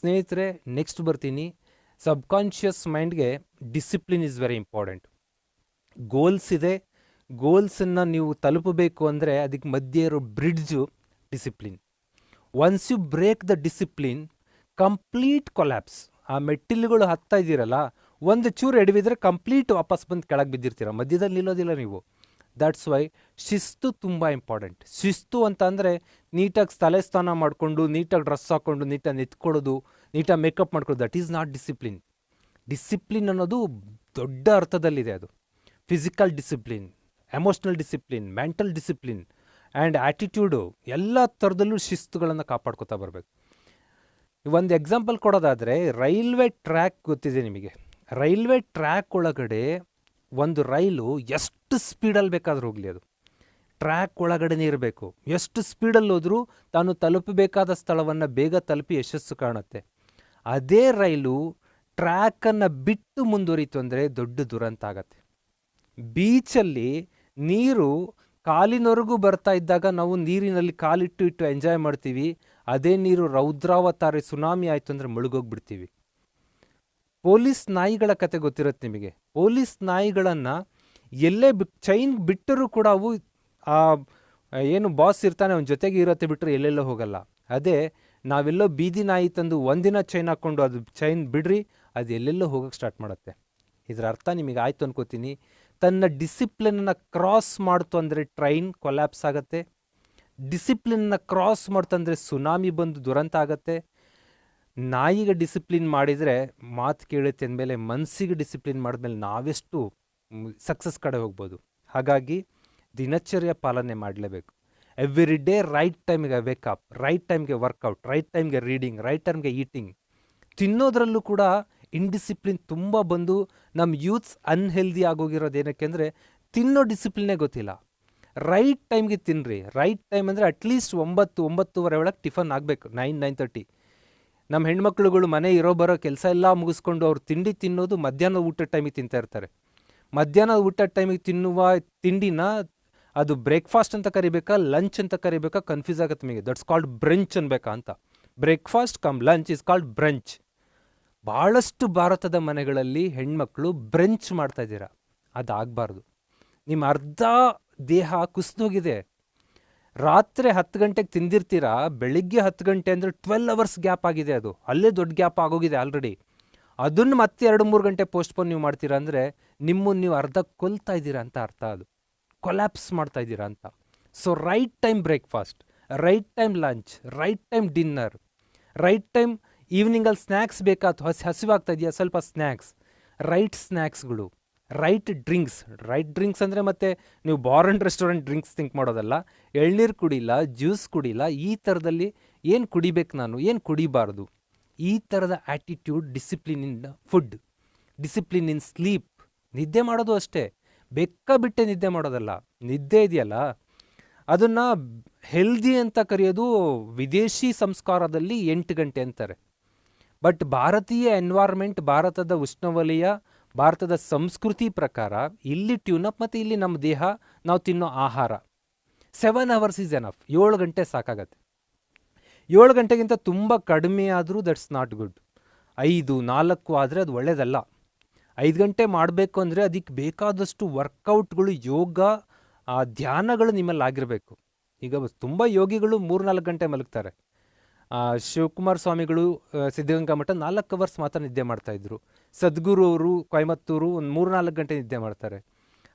ಸ್ನೇಹಿತರೆ ನೆಕ್ಸ್ಟ್ ಬರ್ತೀನಿ. Subconscious ಮೈಂಡ್ಗೆ discipline is very important goals ಇದೆ. ಗೋಲ್ಸನ್ನು ನೀವು ತಲುಪಬೇಕು ಅಂದರೆ ಅದಕ್ಕೆ ಮಧ್ಯೆ ಇರೋ bridge discipline once you break the discipline complete collapse ಆ ಮೆಟ್ಟಿಲುಗಳು ಹತ್ತಾ ಇದ್ದೀರಲ್ಲ ಒಂದು ಚೂರು ಎಡವಿದ್ರೆ ಕಂಪ್ಲೀಟ್ ವಾಪಸ್ ಬಂದು ಕೆಳಗೆ ಬಿದ್ದಿರ್ತೀರ. ಮಧ್ಯದಲ್ಲಿ ನಿಲ್ಲೋದಿಲ್ಲ ನೀವು. ದಟ್ಸ್ ವೈ ಶಿಸ್ತು ತುಂಬ ಇಂಪಾರ್ಟೆಂಟ್ ಶಿಸ್ತು ಅಂತ ಅಂದರೆ ನೀಟಾಗಿ ತಲೆ ಸ್ನಾನ ಮಾಡಿಕೊಂಡು, ನೀಟಾಗಿ ಡ್ರೆಸ್ ಹಾಕ್ಕೊಂಡು ನೀಟಾಗಿ ನಿಂತ್ಕೊಳ್ಳೋದು ನೀಟಾಗಿ ಮೇಕಪ್ ಮಾಡ್ಕೊಳ್ಳೋದು that is not discipline discipline ಅನ್ನೋದು ದೊಡ್ಡ ಅರ್ಥದಲ್ಲಿದೆ ಅದು. Physical discipline emotional discipline mental discipline and attitude ಎಲ್ಲ ಥರದಲ್ಲೂ ಶಿಸ್ತುಗಳನ್ನು ಕಾಪಾಡ್ಕೊತಾ ಬರಬೇಕು. ಒಂದು ಎಕ್ಸಾಂಪಲ್ ಕೊಡೋದಾದರೆ ರೈಲ್ವೆ ಟ್ರ್ಯಾಕ್ ಗೊತ್ತಿದೆ ನಿಮಗೆ. ರೈಲ್ವೆ ಟ್ರ್ಯಾಕ್ ಒಳಗಡೆ ಒಂದು ರೈಲು ಎಷ್ಟು ಸ್ಪೀಡಲ್ಲಿ ಬೇಕಾದ್ರೂ ಹೋಗಲಿ ಅದು. ಟ್ರ್ಯಾಕ್ ಒಳಗಡೆನೇ ಇರಬೇಕು. ಎಷ್ಟು ಸ್ಪೀಡಲ್ಲಿ ಹೋದರೂ ತಾನು ತಲುಪಬೇಕಾದ ಸ್ಥಳವನ್ನು ಬೇಗ ತಲುಪಿ ಯಶಸ್ಸು ಕಾಣುತ್ತೆ. ಅದೇ ರೈಲು ಟ್ರ್ಯಾಕನ್ನು ಬಿಟ್ಟು ಮುಂದುವರಿತು ಅಂದರೆ ದೊಡ್ಡ ದುರಂತ ಆಗತ್ತೆ. ಬೀಚಲ್ಲಿ ನೀರು ಕಾಲಿನವರೆಗೂ ಬರ್ತಾ ಇದ್ದಾಗ ನಾವು ನೀರಿನಲ್ಲಿ ಕಾಲಿಟ್ಟು ಇಟ್ಟು ಎಂಜಾಯ್ ಮಾಡ್ತೀವಿ. ಅದೇ ನೀರು ರೌದ್ರಾವತಾರಿ ಸುನಾಮಿ ಆಯಿತು ಅಂದರೆ ಮುಳುಗೋಗ್ಬಿಡ್ತೀವಿ. ಪೊಲೀಸ್ ನಾಯಿಗಳ ಕತೆ ಗೊತ್ತಿರುತ್ತೆ ನಿಮಗೆ. ಪೊಲೀಸ್ ನಾಯಿಗಳನ್ನು ಎಲ್ಲೇ ಬಿ ಚೈನ್ ಬಿಟ್ಟರೂ ಕೂಡ ಅವು, ಆ, ಏನು ಬಾಸ್ ಇರ್ತಾನೆ, ಅವನ ಜೊತೆಗೆ ಇರತ್ತೆ ಬಿಟ್ಟರೆ ಎಲ್ಲೆಲ್ಲೋ ಹೋಗಲ್ಲ. ಅದೇ, ನಾವೆಲ್ಲೋ ಬೀದಿ ನಾಯಿ ತಂದು ಒಂದಿನ ಚೈನ್ ಹಾಕ್ಕೊಂಡು ಅದು ಚೈನ್ ಬಿಡ್ರಿ, ಅದು ಎಲ್ಲೆಲ್ಲೋ ಹೋಗೋಕ್ಕೆ ಸ್ಟಾರ್ಟ್ ಮಾಡುತ್ತೆ. ಇದರ ಅರ್ಥ ನಿಮಗೆ ಆಯಿತು ಅನ್ಕೋತೀನಿ. ತನ್ನ ಡಿಸಿಪ್ಲಿನನ್ನು ಕ್ರಾಸ್ ಮಾಡ್ತು ಅಂದರೆ ಟ್ರೈನ್ ಕೊಲ್ಯಾಪ್ಸ್ ಆಗುತ್ತೆ. ಡಿಸಿಪ್ಲಿನನ್ನು ಕ್ರಾಸ್ ಮಾಡ್ತಂದರೆ ಸುನಾಮಿ ಬಂದು ದುರಂತ ಆಗತ್ತೆ. ನಾಯಿಗೆ ಡಿಸಿಪ್ಲಿನ್ ಮಾಡಿದರೆ ಮಾತು ಕೇಳುತ್ತೆ ಅಂದಮೇಲೆ ಮನಸ್ಸಿಗೆ ಡಿಸಿಪ್ಲಿನ್ ಮಾಡಿದ್ಮೇಲೆ ನಾವೆಷ್ಟು ಸಕ್ಸಸ್ ಕಡೆ ಹೋಗ್ಬೋದು. ಹಾಗಾಗಿ ದಿನಚರ್ಯ ಪಾಲನೆ ಮಾಡಲೇಬೇಕು. ಎವ್ರಿ ಡೇ ರೈಟ್ ಟೈಮ್ಗೆ ವೇಕಪ್ ರೈಟ್ ಟೈಮ್ಗೆ ವರ್ಕೌಟ್ ರೈಟ್ ಟೈಮ್ಗೆ ರೀಡಿಂಗ್ ರೈಟ್ ಟೈಮ್ಗೆ ಈಟಿಂಗ್ ತಿನ್ನೋದ್ರಲ್ಲೂ ಕೂಡ ಇನ್ಡಿಸಿಪ್ಲಿನ್ ತುಂಬ ಬಂದು ನಮ್ಮ ಯೂತ್ಸ್ ಅನ್ಹೆಲ್ದಿ ಆಗೋಗಿರೋದು ಏನಕ್ಕೆ ಅಂದರೆ ತಿನ್ನೋ ಡಿಸಿಪ್ಲಿನೇ ಗೊತ್ತಿಲ್ಲ. ರೈಟ್ ಟೈಮ್ಗೆ ತಿನ್ನಿರಿ ರೈಟ್ ಟೈಮ್ ಅಂದರೆ ಅಟ್ಲೀಸ್ಟ್ ಒಂಬತ್ತು, ಒಂಬತ್ತುವರೆ ಒಳಗೆ ಟಿಫನ್ ಆಗಬೇಕು ನೈನ್ ನೈನ್ ತರ್ಟಿ ನಮ್ಮ ಹೆಣ್ಮಕ್ಳುಗಳು ಮನೆ ಇರೋ ಬರೋ ಕೆಲಸ ಎಲ್ಲ ಮುಗಿಸ್ಕೊಂಡು ಅವ್ರು ತಿಂಡಿ ತಿನ್ನೋದು ಮಧ್ಯಾಹ್ನ ಊಟದ ಟೈಮಿಗೆ ತಿಂತಾ ಇರ್ತಾರೆ. ಮಧ್ಯಾಹ್ನ ಊಟದ ಟೈಮಿಗೆ ತಿನ್ನುವ ತಿಂಡಿನ ಅದು ಬ್ರೇಕ್ಫಾಸ್ಟ್ ಅಂತ ಕರಿಬೇಕಾ, ಲಂಚ್ ಅಂತ ಕರಿಬೇಕಾ, ಕನ್ಫ್ಯೂಸ್ ಆಗುತ್ತೆ ನಿಮಗೆ. ದಟ್ಸ್ ಕಾಲ್ಡ್ ಬ್ರಂಚ್ ಅನ್ಬೇಕಾ ಅಂತ. Breakfast come lunch is called brunch. ಭಾಳಷ್ಟು ಭಾರತದ ಮನೆಗಳಲ್ಲಿ ಹೆಣ್ಮಕ್ಳು ಬ್ರಂಚ್ ಮಾಡ್ತಾ ಇದ್ದೀರಾ. ಅದಾಗಬಾರ್ದು. ನಿಮ್ಮ ಅರ್ಧ ದೇಹ ಕುಸಿದೋಗಿದೆ. ರಾತ್ರಿ ಹತ್ತು ಗಂಟೆಗೆ ತಿಂದಿರ್ತೀರಾ? ಬೆಳಿಗ್ಗೆ ಹತ್ತು ಗಂಟೆ ಅಂದರೆ ಟ್ವೆಲ್ ಅವರ್ಸ್ ಗ್ಯಾಪ್ ಆಗಿದೆ ಅದು. ಅಲ್ಲೇ ದೊಡ್ಡ ಗ್ಯಾಪ್ ಆಗೋಗಿದೆ ಆಲ್ರೆಡಿ ಅದನ್ನು ಮತ್ತೆ ಎರಡು ಮೂರು ಗಂಟೆ ಪೋಸ್ಟ್ಪೋನ್ ನೀವು ಮಾಡ್ತೀರಾ ಅಂದರೆ ನಿಮ್ಮನ್ನು ನೀವು ಅರ್ಧ ಕೊಲ್ತಾ ಇದ್ದೀರಾ ಅಂತ ಅರ್ಥ ಅದು. ಕೊಲ್ಯಾಪ್ಸ್ ಮಾಡ್ತಾ ಇದ್ದೀರಾ ಅಂತ. So right time breakfast right time lunch right time dinner right time ಈವ್ನಿಂಗಲ್ಲಿ snacks ಬೇಕಾಯ್ತು ಹಸಿ ಹಸಿವಾಗ್ತಾ ಇದೆಯಾ? ಸ್ವಲ್ಪ ಸ್ನ್ಯಾಕ್ಸ್ ರೈಟ್ ಸ್ನ್ಯಾಕ್ಸ್ಗಳು ರೈಟ್ ಡ್ರಿಂಕ್ಸ್ ರೈಟ್ ಡ್ರಿಂಕ್ಸ್ ಅಂದರೆ ಮತ್ತೆ ನೀವು bar and restaurant drinks think ಮಾಡೋದಲ್ಲ. ಎಳ್ನೀರು ಕುಡಿಲ್ಲ ಜ್ಯೂಸ್ ಕುಡಿಲ್ಲ, ಈ ಥರದಲ್ಲಿ ಏನು ಕುಡಿಬೇಕು ನಾನು? ಏನು ಕುಡಿಬಾರ್ದು? ಈ ಥರದ attitude discipline in food discipline in sleep ನಿದ್ದೆ ಮಾಡೋದು ಅಷ್ಟೇ. ಬೆಕ್ಕ ಬಿಟ್ಟೆ ನಿದ್ದೆ ಮಾಡೋದಲ್ಲ. ನಿದ್ದೆ ಇದೆಯಲ್ಲ? ಅದನ್ನು ಹೆಲ್ದಿ ಅಂತ ಕರೆಯೋದು ವಿದೇಶಿ ಸಂಸ್ಕಾರದಲ್ಲಿ ಎಂಟು ಗಂಟೆ ಅಂತಾರೆ. ಬಟ್ ಭಾರತೀಯ ಎನ್ವೈರ್ಮೆಂಟ್ ಭಾರತದ ಉಷ್ಣವಲಯ ಭಾರತದ ಸಂಸ್ಕೃತಿ ಪ್ರಕಾರ ಇಲ್ಲಿ ಟ್ಯೂನಪ್ ಮತ್ತು ಇಲ್ಲಿ ನಮ್ಮ ದೇಹ, ನಾವು ತಿನ್ನೋ ಆಹಾರ. ಸೆವೆನ್ ಅವರ್ಸ್ ಈಸ್ ಎನಫ್ ಏಳು ಗಂಟೆ ಸಾಕಾಗತ್ತೆ. ಏಳು ಗಂಟೆಗಿಂತ ತುಂಬ ಕಡಿಮೆ ಆದರೂ ದಟ್ಸ್ ನಾಟ್ ಗುಡ್ ಐದು, ನಾಲ್ಕು ಆದರೆ ಅದು ಒಳ್ಳೇದಲ್ಲ. ಐದು ಗಂಟೆ ಮಾಡಬೇಕು ಅಂದರೆ ಅದಕ್ಕೆ ಬೇಕಾದಷ್ಟು ವರ್ಕೌಟ್ಗಳು ಯೋಗ ಧ್ಯಾನಗಳು ನಿಮ್ಮಲ್ಲಿ ಆಗಿರಬೇಕು ಈಗ ತುಂಬ ಯೋಗಿಗಳು ಮೂರು ನಾಲ್ಕು ಗಂಟೆ ಮಲಗ್ತಾರೆ. ಶಿವಕುಮಾರ ಸ್ವಾಮಿಗಳು ಸಿದ್ಧಗಂಗಾ ಮಠ ನಾಲ್ಕು ಅವರ್ಸ್ ಮಾತ್ರ ನಿದ್ದೆ ಮಾಡ್ತಾಯಿದ್ರು ಸದ್ಗುರು ಅವರು ಕೊಯಮತ್ತೂರು ಒಂದು ಮೂರು ನಾಲ್ಕು ಗಂಟೆ ನಿದ್ದೆ ಮಾಡ್ತಾರೆ.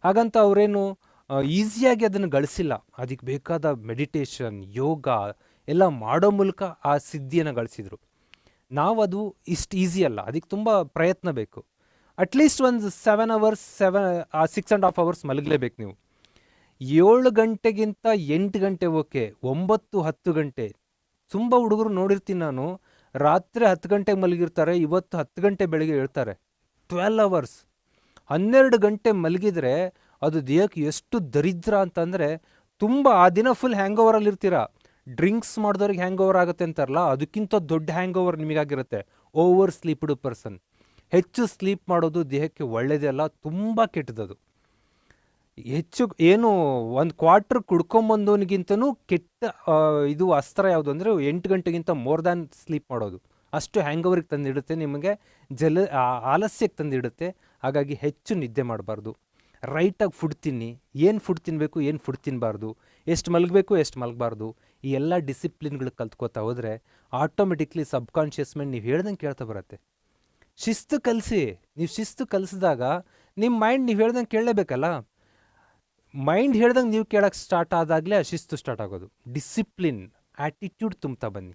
ಹಾಗಂತ ಅವರೇನು ಈಸಿಯಾಗಿ ಅದನ್ನು ಗಳಿಸಿಲ್ಲ. ಅದಕ್ಕೆ ಬೇಕಾದ ಮೆಡಿಟೇಷನ್, ಯೋಗ ಎಲ್ಲ ಮಾಡೋ ಮೂಲಕ ಆ ಸಿದ್ಧಿಯನ್ನು ಗಳಿಸಿದರು. ನಾವು ಅದು ಇಷ್ಟು ಈಸಿ ಅಲ್ಲ. ಅದಕ್ಕೆ ತುಂಬ ಪ್ರಯತ್ನ ಬೇಕು. ಅಟ್ಲೀಸ್ಟ್ ಒಂದು seven hours seven six and half hours ಮಲಗಲೇಬೇಕು ನೀವು. ಏಳು ಗಂಟೆಗಿಂತ ಎಂಟು ಗಂಟೆ ಓಕೆ ಒಂಬತ್ತು ಹತ್ತು ಗಂಟೆ ತುಂಬ ಹುಡುಗರು ನೋಡಿರ್ತೀನಿ ನಾನು. ರಾತ್ರಿ ಹತ್ತು ಗಂಟೆಗೆ ಮಲಗಿರ್ತಾರೆ, ಇವತ್ತು ಹತ್ತು ಗಂಟೆ ಬೆಳಗ್ಗೆ ಹೇಳ್ತಾರೆ. ಟ್ವೆಲ್ ಅವರ್ಸ್ ಹನ್ನೆರಡು ಗಂಟೆ ಮಲಗಿದ್ರೆ ಅದು ದೇಹಕ್ಕೆ ಎಷ್ಟು ದರಿದ್ರ ಅಂತಂದರೆ ತುಂಬ ಆ ದಿನ ಫುಲ್ ಹ್ಯಾಂಗ್ ಓವರಲ್ಲಿ ಇರ್ತೀರ. ಡ್ರಿಂಕ್ಸ್ ಮಾಡಿದವ್ರಿಗೆ ಹ್ಯಾಂಗ್ ಓವರ್ ಆಗುತ್ತೆ ಅಂತಾರಲ್ಲ, ಅದಕ್ಕಿಂತ ದೊಡ್ಡ ಹ್ಯಾಂಗ್ ಓವರ್ ನಿಮಗಾಗಿರುತ್ತೆ. ಓವರ್ ಸ್ಲೀಪ್ಡ್ ಪರ್ಸನ್ ಹೆಚ್ಚು ಸ್ಲೀಪ್ ಮಾಡೋದು ದೇಹಕ್ಕೆ ಒಳ್ಳೆಯದಲ್ಲ ತುಂಬ ಕೆಟ್ಟದದು ಹೆಚ್ಚು ಏನು ಒಂದು ಕ್ವಾರ್ಟರ್ ಕುಡ್ಕೊಂಬಂದವನಿಗಿಂತನೂ ಕೆಟ್ಟ ಇದು ಅಸ್ತ್ರ ಯಾವುದು ಅಂದರೆ ಎಂಟು ಗಂಟೆಗಿಂತ ಮೋರ್ ದ್ಯಾನ್ ಸ್ಲೀಪ್ ಮಾಡೋದು. ಅಷ್ಟು ಹ್ಯಾಂಗ್ ಓವರಿಗೆ ತಂದಿಡುತ್ತೆ, ನಿಮಗೆ ಜಲ ಆಲಸ್ಯಕ್ಕೆ ತಂದಿಡುತ್ತೆ, ಹಾಗಾಗಿ ಹೆಚ್ಚು ನಿದ್ದೆ ಮಾಡಬಾರ್ದು. ರೈಟಾಗಿ ಫುಡ್ ತಿನ್ನಿ, ಏನು ಫುಡ್ ತಿನ್ನಬೇಕು ಏನು ಫುಡ್ ತಿನ್ನಬಾರ್ದು ಎಷ್ಟು ಮಲಗಬೇಕು, ಎಷ್ಟು ಮಲಗಬಾರ್ದು, ಈ ಎಲ್ಲ ಡಿಸಿಪ್ಲಿನ್ಗಳು ಕಲ್ತ್ಕೋತಾ ಹೋದರೆ ಆಟೋಮೆಟಿಕ್ಲಿ ಸಬ್ಕಾನ್ಷಿಯಸ್ ಮೈಂಡ್ ನೀವು ಹೇಳ್ದಂಗೆ ಕೇಳ್ತಾ ಬರುತ್ತೆ. ಶಿಸ್ತು ಕಲಿಸಿ, ನೀವು ಶಿಸ್ತು ಕಲಿಸಿದಾಗ ನಿಮ್ಮ ಮೈಂಡ್ ನೀವು ಹೇಳ್ದಂಗೆ ಕೇಳಲೇಬೇಕಲ್ಲ? ಮೈಂಡ್ ಹೇಳ್ದಂಗೆ ನೀವು ಕೇಳಕ್ಕೆ ಸ್ಟಾರ್ಟ್ ಆದಾಗಲೇ ಶಿಸ್ತು ಸ್ಟಾರ್ಟ್ ಆಗೋದು. ಡಿಸಿಪ್ಲಿನ್ ಆ್ಯಟಿಟ್ಯೂಡ್ ತುಂಬ್ತಾ ಬನ್ನಿ.